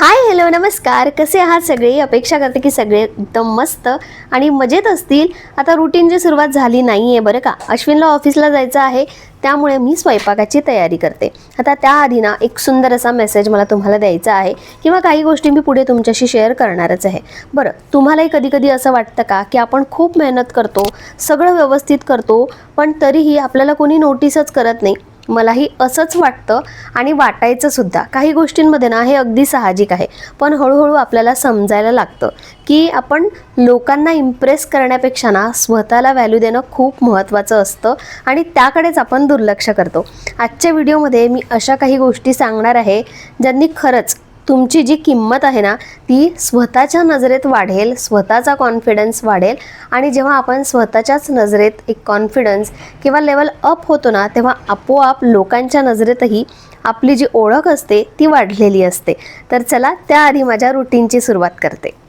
Hi hello नमस्कार. कसे आहात सगळे? अपेक्षा करते की सगळे एकदम मस्त आणि मजेत असतील. आता रुटीनची सुरुवात झाली नाही आहे बरं का? अश्विनला ऑफिसला जायचं आहे त्यामुळे मी स्वयंपाकाची तयारी करते. आता त्याआधी ना एक सुंदर असा मेसेज मला तुम्हाला द्यायचा आहे किंवा काही गोष्टी मी पुढे तुमच्याशी शेअर करणारच आहे. बरं तुम्हालाही कधी कधी असं वाटतं का की आपण खूप मेहनत करतो सगळं व्यवस्थित करतो पण तरीही आपल्याला कोणी नोटीसच करत नाही? मलाही असंच वाटतं आणि वाटायचं सुद्धा. काही गोष्टींमध्ये ना हे अगदी साहजिक आहे. पण हळूहळू आपल्याला समजायला लागतं की आपण लोकांना इम्प्रेस करण्यापेक्षा ना स्वतःला व्हॅल्यू देणं खूप महत्त्वाचं असतं आणि त्याकडेच आपण दुर्लक्ष करतो. आजच्या व्हिडिओमध्ये मी अशा काही गोष्टी सांगणार आहे ज्यांनी खरंच तुमची जी किंमत आहे ना ती स्वतःच्या नजरेत वाढेल स्वतःचा कॉन्फिडन्स वाढेल आणि जेव्हा आपण स्वतःच्याच नजरेत एक कॉन्फिडन्स किंवा लेवल अप होतो ना तेव्हा आपोआप लोकांच्या नजरेतही आपली जी ओळख असते ती वाढलेली असते. तर चला त्याआधी माझ्या रुटीनची सुरुवात करते.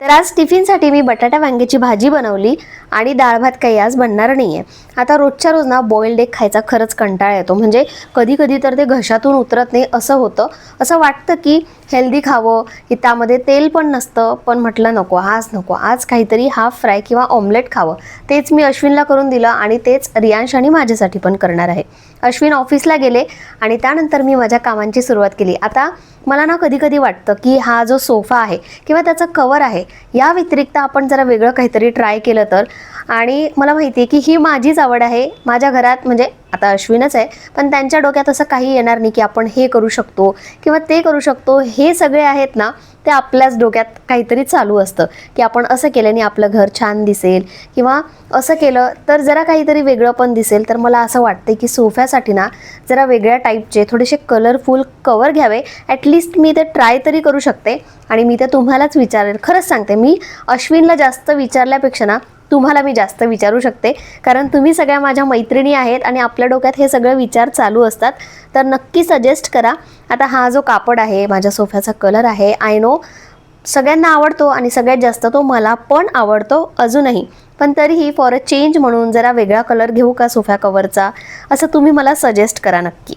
तर आज टिफिनसाठी मी बटाटा वांग्याची भाजी बनवली आणि डाळ भात काही आज बनणार नाही आहे आता रोजच्या रोज ना बॉइल्ड एग खायचा खरंच कंटाळा येतो. म्हणजे कधी कधी तर ते घशातून उतरत नाही असं होतं. असं वाटतं की हेल्दी खावं की त्यामध्ये तेल पण नसतं पण म्हटलं नको आज नको आज काहीतरी हाफ फ्राय किंवा ऑमलेट खावं. तेच मी अश्विनला करून दिलं आणि तेच रियांश आणि माझ्यासाठी पण करणार आहे. अश्विन ऑफिसला गेले आणि त्यानंतर मी माझ्या कामांची सुरुवात केली. आता मला ना कधी कधी वाटतं की हा जो सोफा आहे किंवा त्याचं कवर आहे या व्यतिरिक्त आपण जरा वेगळं काहीतरी ट्राय केलं तर. आणि मला माहिती आहे की ही माझीच आवड आहे. माझ्या घरात म्हणजे आता अश्विनच आहे पण त्यांच्या डोक्यात असं काही येणार नाही की आपण हे करू शकतो किंवा ते करू शकतो. हे सगळे आहेत ना ते आपल्याच डोक्यात काहीतरी चालू असतं की आपण असं केल्याने आपलं घर छान दिसेल किंवा असं केलं तर जरा काहीतरी वेगळं पण दिसेल. तर मला असं वाटतं की सोफ्यासाठी ना जरा वेगळ्या टाईपचे थोडेसे कलरफुल कवर घ्यावे. ॲटलिस्ट मी ते ट्राय तरी करू शकते आणि मी ते तुम्हालाच विचारेल. खरंच सांगते मी अश्विनला जास्त विचारल्यापेक्षा ना तुम्हाला मी जास्त विचारू शकते. कारण तुम्ही सगळ्या माझ्या मैत्रिणी आहेत आणि आपल्या डोक्यात हे सगळे विचार चालू असतात. तर नक्की सजेस्ट करा. आता हा जो कापड आहे माझ्या सोफ्याचा कलर आहे. आय नो सगळ्यांना आवडतो आणि सगळ्यात जास्त तो मला पण आवडतो अजूनही. पण तरीही फॉर अ चेंज म्हणून जरा वेगळा कलर घेऊ का सोफ्या कवरचा असं तुम्ही मला सजेस्ट करा नक्की.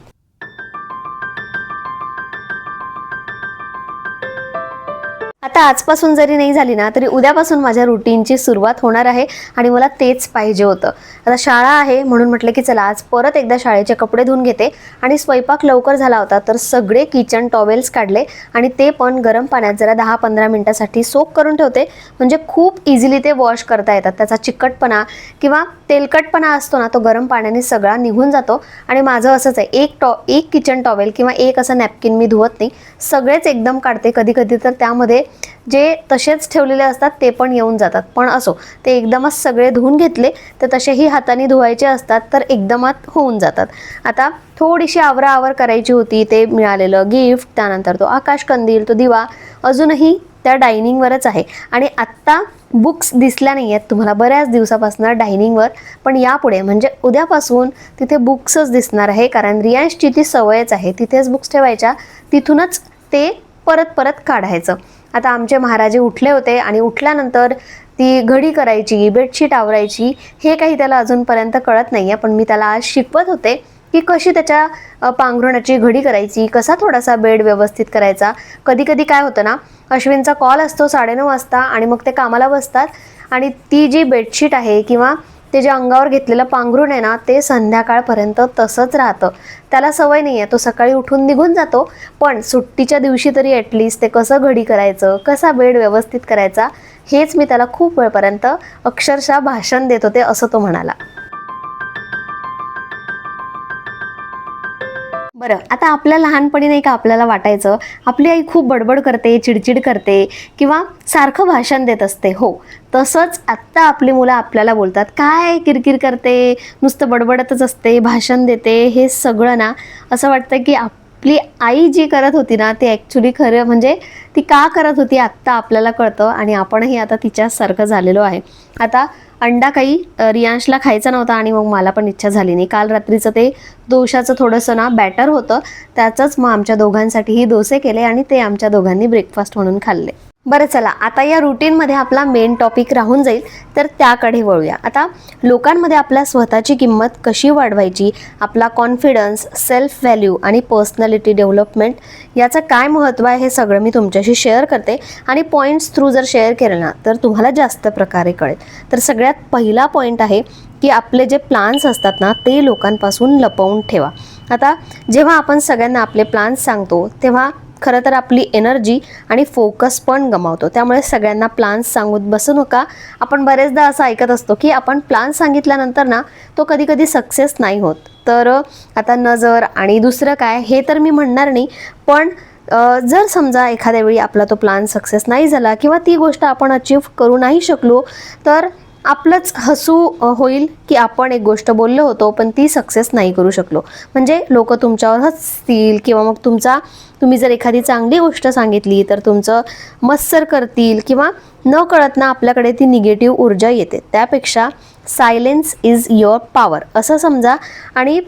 आता आजपासून जरी नाही झाली ना तरी उद्यापासून माझ्या रुटीनची सुरुवात होणार आहे आणि मला तेच पाहिजे होतं. आता शाळा आहे म्हणून म्हटलं की चला आज परत एकदा शाळेचे कपडे धुवून घेते आणि स्वयंपाक लवकर झाला होता तर सगळे किचन टॉवेल्स काढले आणि ते पण गरम पाण्यात जरा दहा पंधरा मिनटासाठी सोक करून ठेवते. म्हणजे खूप इझिली ते वॉश करता येतात. त्याचा चिकटपणा किंवा तेलकटपणा असतो ना तो गरम पाण्याने सगळा निघून जातो. आणि माझं असंच आहे एक टॉ एक किचन टॉवेल किंवा एक असं नॅपकिन मी धुवत नाही. सगळेच एकदम काढते. कधी कधी तर त्यामध्ये जे तसेच ठेवलेले असतात ते पण येऊन जातात. पण असो ते एकदमच सगळे धुवून घेतले तर तसेही हाताने धुवायचे असतात तर एकदमात होऊन जातात. आता थोडीशी आवराआवर करायची होती ते मिळालेलं गिफ्ट त्यानंतर तो आकाश कंदील तो दिवा अजूनही त्या डायनिंगवरच आहे. आणि आत्ता बुक्स दिसल्या नाही आहेत तुम्हाला बऱ्याच दिवसापासून डायनिंगवर पण यापुढे म्हणजे उद्यापासून तिथे बुक्सच दिसणार आहे कारण रियांशची ती सवयच आहे तिथेच बुक्स ठेवायच्या तिथूनच ते परत परत काढायचं. आता आमचे महाराजे उठले होते आणि उठल्यानंतर ती घडी करायची बेडशीट आवरायची हे काही त्याला अजूनपर्यंत कळत नाही आहे पण मी त्याला आज शिकवत होते की कशी त्याच्या पांघरुणाची घडी करायची कसा थोडासा बेड व्यवस्थित करायचा. कधी कधी काय होतं ना अश्विनचा कॉल असतो साडेनऊ वाजता आणि मग ते कामाला बसतात. आणि ती जी बेडशीट आहे किंवा ते जे अंगावर घेतलेलं पांघरूण आहे ना ते संध्याकाळपर्यंत तसंच राहतं. त्याला सवय नाही आहे तो सकाळी उठून निघून जातो. पण सुट्टीच्या दिवशी तरी ॲटलिस्ट ते कसं घडी करायचं कसा बेड व्यवस्थित करायचा हेच मी त्याला खूप वेळपर्यंत अक्षरशः भाषण देत होते असं तो म्हणाला. बरं आता आपल्या लहानपणी नाही का आपल्याला वाटायचं आपली आई खूप बडबड करते चिडचिड करते किंवा सारखं भाषण देत असते हो. तसंच आत्ता आपली मुलं आपल्याला बोलतात काय किरकिर करते नुसतं बडबडतच असते भाषण देते हे सगळं ना असं वाटतं की आपली आई जी करत होती ना ती ॲक्च्युली खरं म्हणजे ती का करत होती आत्ता आपल्याला कळतं आणि आपणही आता तिच्यासारखं झालेलो आहे. आता अंडा काही रियांशला खायचा नव्हता आणि मग मला पण इच्छा झाली नाही. काल रात्रीचं ते दोशाचं थोडंसं ना बॅटर होतं त्याचंच मग आमच्या दोघांसाठीही डोसे केले आणि ते आमच्या दोघांनी ब्रेकफास्ट म्हणून खाल्ले. बरं चला. आता या रुटीनमध्ये आपला मेन टॉपिक राहून जाईल. तर त्याकडे वळूया. आता लोकांमध्ये आपल्या स्वतःची किंमत कशी वाढवायची? आपला कॉन्फिडन्स सेल्फ व्हॅल्यू आणि पर्सनॅलिटी डेव्हलपमेंट याचं काय महत्त्व आहे हे सगळं मी तुमच्याशी शेअर करते. आणि पॉईंट्स थ्रू जर शेअर केलं ना तर तुम्हाला जास्त प्रकारे कळेल. तर सगळ्यात पहिला पॉईंट आहे की आपले जे प्लान्स असतात ना ते लोकांपासून लपवून ठेवा. आता जेव्हा आपण सगळ्यांना आपले प्लान्स सांगतो तेव्हा खरं तर आपली एनर्जी आणि फोकस पण गमावतो. त्यामुळे सगळ्यांना प्लान्स सांगून बसू नका. आपण बरेचदा असं ऐकत असतो की आपण प्लान सांगितल्यानंतर ना तो कधी कधी सक्सेस नाही होत. तर आता नजर आणि दुसरं काय हे तर मी म्हणणार नाही पण जर समजा एखाद्या वेळी आपला तो प्लान सक्सेस नाही झाला किंवा ती गोष्ट आपण अचीव करू नाही शकलो तर आपलंच हसू होईल की आपण एक गोष्ट बोललो होतो पण ती सक्सेस नाही करू शकलो. म्हणजे लोक तुमच्यावर हसतील किंवा मग तुमचा तुम्ही जर एखादी चांगली गोष्ट सांगितली तर तुमचं मत्सर करतील किंवा न कळत ना आपल्याकडे ती निगेटिव्ह ऊर्जा येते. त्यापेक्षा सायलेन्स इज युअर पॉवर असं समजा आणि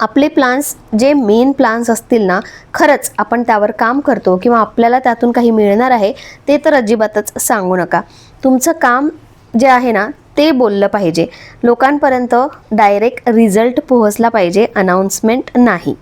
आपले प्लान्स जे मेन प्लान्स असतील ना खरंच आपण त्यावर काम करतो किंवा आपल्याला त्यातून काही मिळणार आहे ते तर अजिबातच सांगू नका. तुमचं काम जे आहे ना ते बोललं पाहिजे. लोकांपर्यंत डायरेक्ट रिझल्ट पोहोचला पाहिजे अनाऊन्समेंट नाही.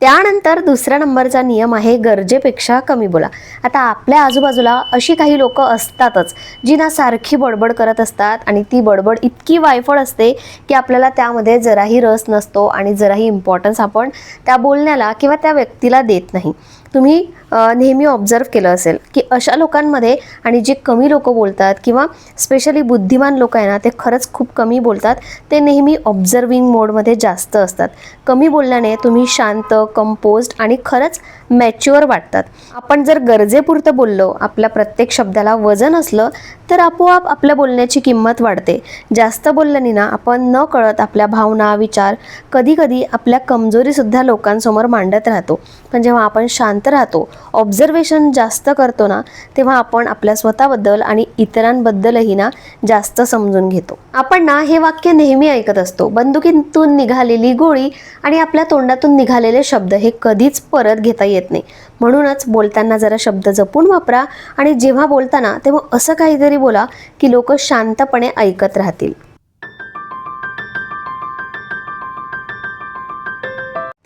त्यानंतर दुसऱ्या नंबरचा नियम आहे गरजेपेक्षा कमी बोला. आता आपल्या आजूबाजूला अशी काही लोक असतातच जी ना सारखी बडबड करत असतात आणि ती बडबड इतकी वायफळ असते की आपल्याला त्यामध्ये जराही रस नसतो आणि जराही इम्पॉर्टन्स आपण त्या बोलण्याला किंवा त्या व्यक्तीला देत नाही. तुम्ही नेहमी ऑब्झर्व केलं असेल की अशा लोकांमध्ये आणि जे कमी लोक बोलतात किंवा स्पेशली बुद्धिमान लोक आहे ना ते खरंच खूप कमी बोलतात. ते नेहमी ऑब्झर्विंग मोडमध्ये जास्त असतात. कमी बोलल्याने तुम्ही शांत कंपोज्ड आणि खरंच मॅच्युअर वाटतात. आपण जर गरजेपुरतं बोललो आपल्या प्रत्येक शब्दाला वजन असलं तर आपोआप आपल्या बोलण्याची किंमत वाढते. जास्त बोलल्याने ना आपण न कळत आपल्या भावना विचार कधी कधी आपल्या कमजोरीसुद्धा लोकांसमोर मांडत राहतो. पण जेव्हा आपण शांत राहतो ऑब्झर्वेशन जास्त करतो ना तेव्हा आपण आपल्या स्वतःबद्दल आणि इतरांबद्दलही ना जास्त समजून घेतो. आपण ना हे वाक्य नेहमी ऐकत असतो. बंदुकीतून निघालेली गोळी आणि आपल्या तोंडातून निघालेले शब्द हे कधीच परत घेता येत नाही. म्हणूनच बोलताना जरा शब्द जपून वापरा आणि जेव्हा बोलताना तेव्हा असं काहीतरी बोला की लोक शांतपणे ऐकत राहतील.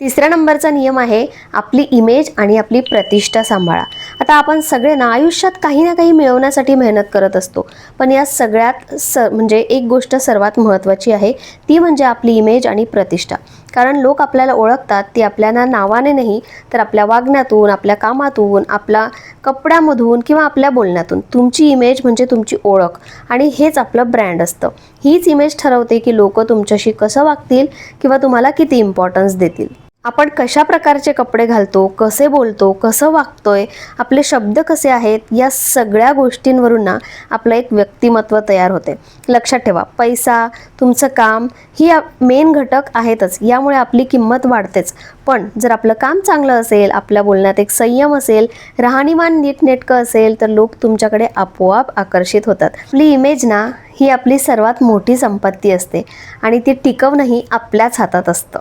तिसऱ्या नंबरचा नियम आहे आपली इमेज आणि आपली प्रतिष्ठा सांभाळा. आता आपण सगळे ना आयुष्यात काही ना काही मिळवण्यासाठी मेहनत करत असतो. पण या सगळ्यात स म्हणजे एक गोष्ट सर्वात महत्त्वाची आहे ती म्हणजे आपली इमेज आणि प्रतिष्ठा. कारण लोक आपल्याला ओळखतात ती आपल्याला नावाने नाही तर आपल्या वागण्यातून आपल्या कामातून आपल्या कपड्यामधून किंवा आपल्या बोलण्यातून. तुमची इमेज म्हणजे तुमची ओळख आणि हेच आपलं ब्रँड असतं. हीच इमेज ठरवते की लोक तुमच्याशी कसं वागतील किंवा तुम्हाला किती इम्पॉर्टन्स देतील. आपण कशा प्रकारचे कपडे घालतो कसे बोलतो कसं वागतोय आपले शब्द कसे आहेत या सगळ्या गोष्टींवरून ना आपलं एक व्यक्तिमत्व तयार होते. लक्षात ठेवा पैसा तुमचं काम ही मेन घटक आहेतच. यामुळे आपली किंमत वाढतेच. पण जर आपलं काम चांगलं असेल आपल्या बोलण्यात एक संयम असेल राहणीमान नीटनेटकं असेल तर लोक तुमच्याकडे आपोआप आकर्षित होतात. आपली इमेज ना ही आपली सर्वात मोठी संपत्ती असते आणि ती टिकवणंही आपल्याच हातात असतं.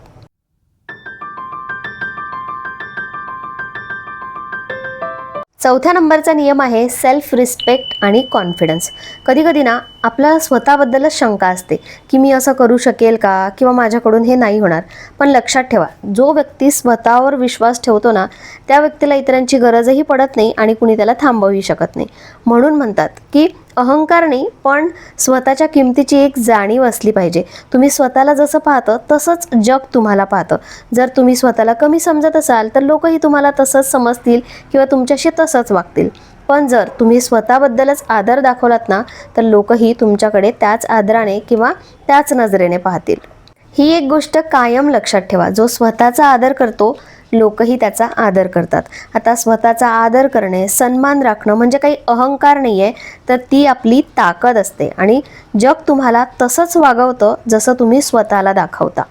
चौथ्या नंबरचा नियम आहे सेल्फ रिस्पेक्ट आणि कॉन्फिडन्स कधी कधी ना आपल्या स्वतःबद्दलच शंका असते की मी असं करू शकेल का किंवा माझ्याकडून हे नाही होणार. पण लक्षात ठेवा जो व्यक्ती स्वतःवर विश्वास ठेवतो ना त्या व्यक्तीला इतरांची गरजही पडत नाही आणि कुणी त्याला थांबवही शकत नाही. म्हणून म्हणतात की अहंकार नाही पण स्वतःच्या किमतीची एक जाणीव असली पाहिजे. तुम्ही स्वतःला जसं पाहतं तसंच जग तुम्हाला पाहतं. जर तुम्ही स्वतःला कमी समजत असाल तर लोकही तुम्हाला तसंच समजतील किंवा तुमच्याशी तसंच वागतील. पण जर तुम्ही स्वतःबद्दलच आदर दाखवलात ना तर लोकही तुमच्याकडे त्याच आदराने किंवा त्याच नजरेने पाहतील. ही एक गोष्ट कायम लक्षात ठेवा. जो स्वतःचा आदर करतो लोकही त्याचा आदर करतात. आता स्वतःचा आदर करणे सन्मान राखणं म्हणजे काही अहंकार नाही आहे तर ती आपली ताकद असते. आणि जग तुम्हाला तसंच वागवतं जसं तुम्ही स्वतःला दाखवता.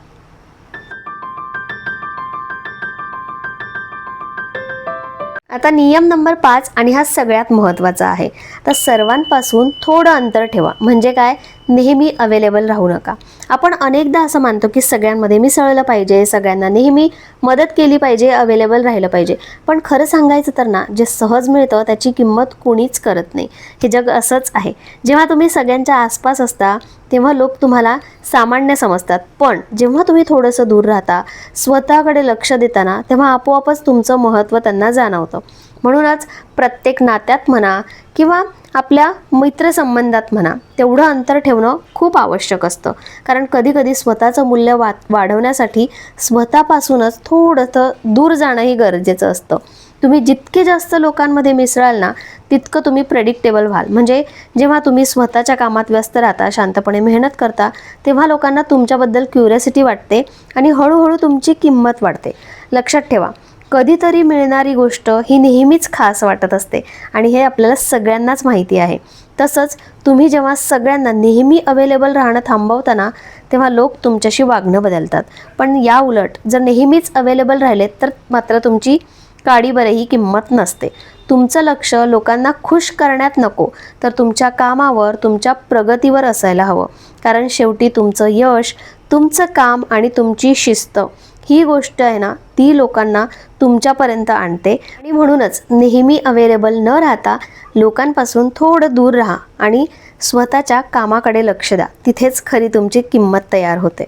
आता नियम नंबर पाच आणि हा सगळ्यात महत्त्वाचा आहे. तर सर्वांपासून थोडं अंतर ठेवा. म्हणजे काय? नेहमी अवेलेबल राहू नका. आपण अनेकदा असं मानतो की सगळ्यांमध्ये मिसळलं पाहिजे सगळ्यांना नेहमी मदत केली पाहिजे अवेलेबल राहिलं पाहिजे. पण खरं सांगायचं तर ना जे सहज मिळतं त्याची किंमत कोणीच करत नाही. हे जग असंच आहे. जेव्हा तुम्ही सगळ्यांच्या आसपास असता तेव्हा लोक तुम्हाला सामान्य समजतात. पण जेव्हा तुम्ही थोडंसं दूर राहता स्वतःकडे लक्ष देताना तेव्हा आपोआपच तुमचं महत्त्व त्यांना जाणवतं. म्हणूनच प्रत्येक नात्यात म्हणा किंवा आपल्या मित्रसंबंधात म्हणा तेवढं अंतर ठेवणं खूप आवश्यक असतं. कारण कधीकधी स्वतःचं मूल्य वा वाढवण्यासाठी स्वतःपासूनच थोडंसं दूर जाणंही गरजेचं असतं. तुम्ही जितके जास्त लोकांमध्ये मिसळाल ना तितकं तुम्ही प्रेडिक्टेबल व्हाल. म्हणजे जेव्हा तुम्ही स्वतःच्या कामात व्यस्त राहता शांतपणे मेहनत करता तेव्हा लोकांना तुमच्याबद्दल क्युरियोसिटी वाटते आणि हळूहळू तुमची किंमत वाढते. लक्षात ठेवा कधीतरी मिळणारी गोष्ट ही नेहमीच खास वाटत असते. आणि हे आपल्याला सगळ्यांनाच माहिती आहे. तसंच तुम्ही जेव्हा सगळ्यांना नेहमी अवेलेबल राहणं थांबवताना तेव्हा लोक तुमच्याशी वागणं बदलतात. पण या उलट जर नेहमीच अवेलेबल राहिलेत तर मात्र तुमची काडीबरही किंमत नसते. तुमचं लक्ष लोकांना खुश करण्यात नको तर तुमच्या कामावर तुमच्या प्रगतीवर असायला हवं. कारण शेवटी तुमचं यश तुमचं काम आणि तुमची शिस्त ही गोष्ट आहे ना ती लोकांना तुमच्यापर्यंत आणते. आणि म्हणूनच नेहमी अवेलेबल न राहता लोकांपासून थोडं दूर राहा आणि स्वतःच्या कामाकडे लक्ष द्या. तिथेच खरी तुमची किंमत तयार होते.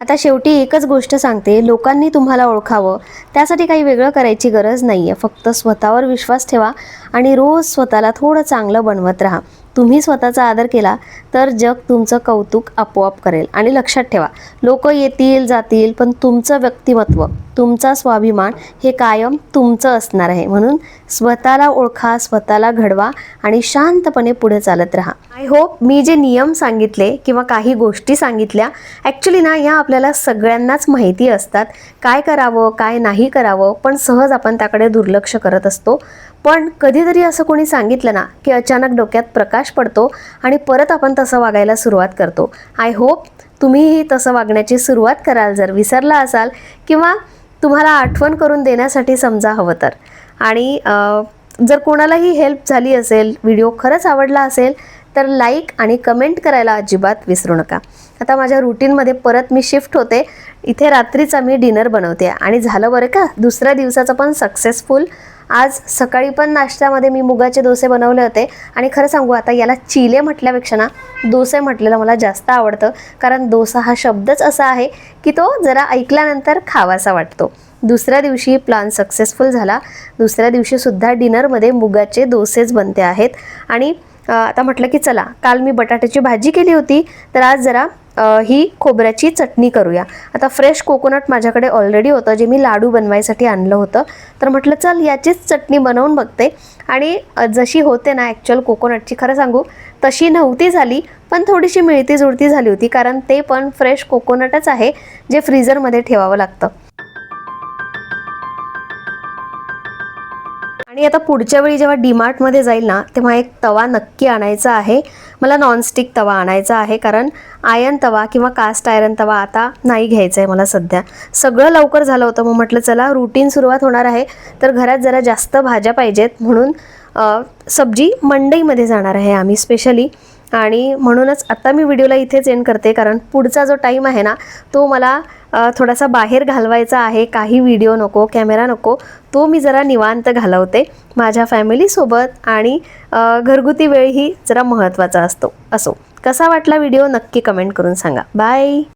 आता शेवटी एकच गोष्ट सांगते. लोकांनी तुम्हाला ओळखावं. त्यासाठी काही वेगळं करायची गरज नाही आहे फक्त स्वतःवर विश्वास ठेवा आणि रोज स्वतःला थोडं चांगलं बनवत राहा. तुम्ही स्वतःचा आदर केला तर जग तुमचं कौतुक आपोआप करेल. आणि लक्षात ठेवा लोक येतील जातील पण तुमचं व्यक्तिमत्व तुमचा स्वाभिमान हे कायम तुमचं असणार आहे. म्हणून स्वतःला ओळखा स्वतःला घडवा आणि शांतपणे पुढे चालत राहा. आय होप मी जे नियम सांगितले किंवा काही गोष्टी सांगितल्या ॲक्च्युली ना या आपल्याला सगळ्यांनाच माहिती असतात. काय करावं काय नाही करावं पण सहज आपण त्याकडे दुर्लक्ष करत असतो. पण कधीतरी असं कोणी सांगितलं ना की अचानक डोक्यात प्रकाश पडतो आणि परत आपण तसं वागायला सुरुवात करतो. आय होप तुम्हीही तसं वागण्याची सुरुवात कराल जर विसरला असाल किंवा तुम्हाला आठवण करून देण्यासाठी समजा हवं तर. आणि जर कोणालाही हेल्प झाली असेल व्हिडिओ खरंच आवडला असेल तर लाईक आणि कमेंट करायला अजिबात विसरू नका. आता माझ्या रुटीनमध्ये परत मी शिफ्ट होते. इथे रात्रीचा मी डिनर बनवते. आणि झालं बरं का? दुसऱ्या दिवसाचं पण सक्सेसफुल आज सकाळी पण नाश्त्यामध्ये मी मुगाचे डोसे बनवले होते. आणि खरं सांगू आता याला चिले म्हटल्यापेक्षा ना डोसे म्हटलेलं मला जास्त आवडतं. कारण डोसा हा शब्दच असा आहे की तो जरा ऐकल्यानंतर खावासा वाटतो. दुसऱ्या दिवशी प्लान सक्सेसफुल झाला. दुसऱ्या दिवशीसुद्धा डिनरमध्ये मुगाचे डोसेच बनते आहेत. आणि आता म्हटलं की चला काल मी बटाट्याची भाजी केली होती तर आज जरा ही खोबऱ्याची चटणी करूया. आता फ्रेश कोकोनट माझ्याकडे ऑलरेडी होतं जे मी लाडू बनवायसाठी आणलं होतं. तर म्हटलं चल याचीच चटणी बनवून बघते. आणि जशी होते ना ॲक्च्युअल कोकोनटची खरं सांगू तशी नव्हती झाली पण थोडीशी मिळती जुळती झाली होती कारण ते पण फ्रेश कोकोनटच आहे जे फ्रीझरमध्ये ठेवावं लागतं. आणि आता पुढच्या वेळी जेव्हा डीमार्टमध्ये जाईल ना तेव्हा एक तवा नक्की आणायचा आहे. मला नॉनस्टिक तवा आणायचा आहे कारण आयन तवा किंवा कास्ट आयरन तवा आता नाही घ्यायचा आहे मला सध्या. सगळं लवकर झालं होतं मग म्हटलं चला रुटीन सुरुवात होणार आहे. तर घरात जरा जास्त भाज्या पाहिजेत म्हणून सब्जी मंडईमध्ये जाणार आहे आम्ही स्पेशली आणि म्हणूनच आता मी व्हिडिओला इथेच एंड करते कारण पुढचा जो टाईम आहे ना तो मला थोडासा बाहेर घालवायचा आहे. काही व्हिडिओ नको कॅमेरा नको तो मी जरा निवांत घालवते. माझ्या फॅमिलीसोबत आणि घरगुती वेळही जरा महत्त्वाचा असतो. असो. कसा वाटला व्हिडिओ नक्की कमेंट करून सांगा. बाय